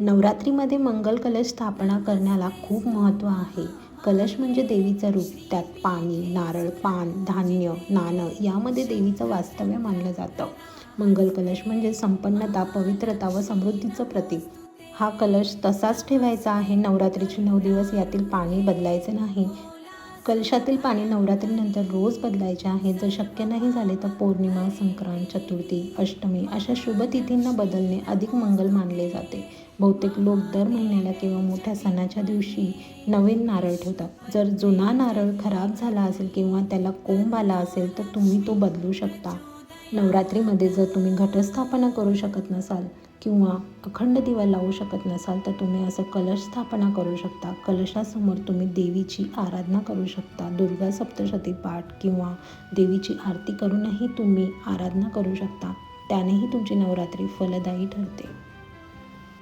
नवरात्रीमध्ये मंगल कलश स्थापना करण्याला खूप महत्त्व आहे. कलश म्हणजे देवीचं रूप. त्यात पाणी नारळ पान धान्य नाणं यामध्ये देवीचं वास्तव्य मानलं जातं. मंगल कलश म्हणजे संपन्नता पवित्रता व समृद्धीचं प्रतीक. हा कलश तसाच ठेवायचा आहे. नवरात्रीचे नऊ दिवस यातील पाणी बदलायचे नाही. कलशातील पाणी नवरात्रीनंतर रोज बदलायचे आहे. जर शक्य नाही झाले तर पौर्णिमा संक्रांत चतुर्थी अष्टमी अशा शुभ तिथींना बदलणे अधिक मंगल मानले जाते. बहुतेक लोक दर महिन्याला किंवा मोठ्या सणाच्या दिवशी नवीन नारळ ठेवतात. जर जुना नारळ खराब झाला असेल किंवा त्याला कोंब आला असेल तर तुम्ही तो बदलू शकता. नवरात्रीमध्ये जर तुम्ही घटस्थापना करू शकत नसाल किंवा अखंड दिवा लावू शकत नसाल तर तुम्ही असं कलश स्थापना करू शकता. कलशासमोर तुम्ही देवीची आराधना करू शकता. दुर्गा सप्तशती पाठ किंवा देवीची आरती करूनही तुम्ही आराधना करू शकता. त्यानेही तुमची नवरात्री फलदायी ठरते.